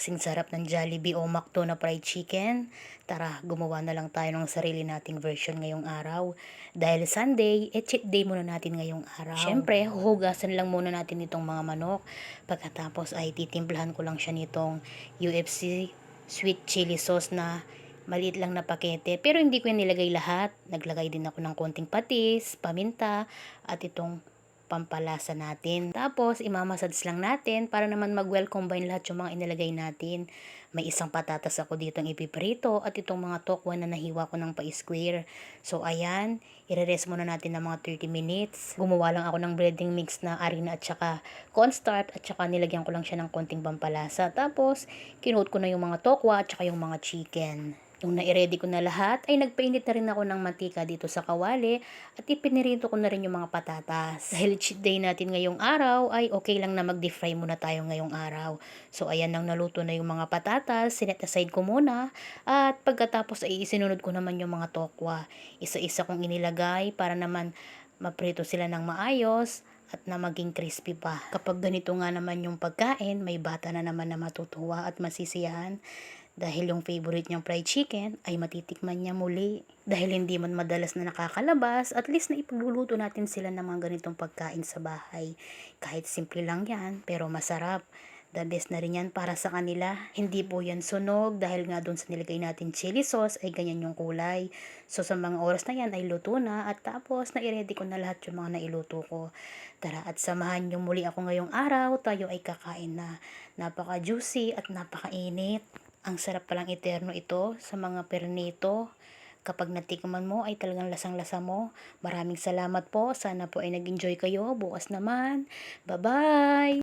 kasing sarap ng Jollibee o McDo na fried chicken. Tara, gumawa na lang tayo ng sarili nating version ngayong araw. Dahil Sunday, eh cheat day muna natin ngayong araw. Siyempre, huhugasan lang muna natin itong mga manok. Pagkatapos ay titimplahan ko lang siya nitong UFC sweet chili sauce na maliit lang na pakete. Pero hindi ko yan nilagay lahat. Naglagay din ako ng konting patis, paminta, at itong pampalasa natin. Tapos, imamassage lang natin para naman mag-well combine lahat yung mga inilagay natin. May isang patatas ako dito ang ipiprito at itong mga tokwa na nahiwa ko ng pa-square. So, ayan, ire-rest muna natin ng mga 30 minutes. Gumawa lang ako ng breading mix na harina at saka cornstarch at saka nilagyan ko lang siya ng konting pampalasa. Tapos, kinuot ko na yung mga tokwa at saka yung mga chicken. Nung na-ready ko na lahat, ay nagpainit na rin ako ng mantika dito sa kawali at ipinirito ko na rin yung mga patatas. Dahil cheat day natin ngayong araw, ay okay lang na mag-deep fry muna tayo ngayong araw. So ayan nang naluto na yung mga patatas, sinet aside ko muna at pagkatapos ay isinunod ko naman yung mga tokwa. Isa-isa kong inilagay para naman maprito sila ng maayos at na maging crispy pa. Kapag ganito nga naman yung pagkain, may bata na naman na matutuwa at masisiyahan dahil yung favorite niyang fried chicken ay matitikman niya muli. Dahil hindi man madalas na nakakalabas, at least na ipagluluto natin sila ng mga ganitong pagkain sa bahay. Kahit simple lang yan, pero masarap. The best na rin yan para sa kanila. Hindi po yan sunog dahil nga doon sa nilagay natin chili sauce ay ganyan yung kulay. So sa mga oras na yan ay luto na at tapos na i-ready ko na lahat yung mga nailuto ko. Tara at samahan niyo muli ako ngayong araw. Tayo ay kakain na. Napaka-juicy at napakainit. Ang sarap palang eterno ito sa mga pernito. Kapag natikman mo ay talagang lasang-lasa mo. Maraming salamat po. Sana po ay nag-enjoy kayo. Bukas naman. Bye-bye!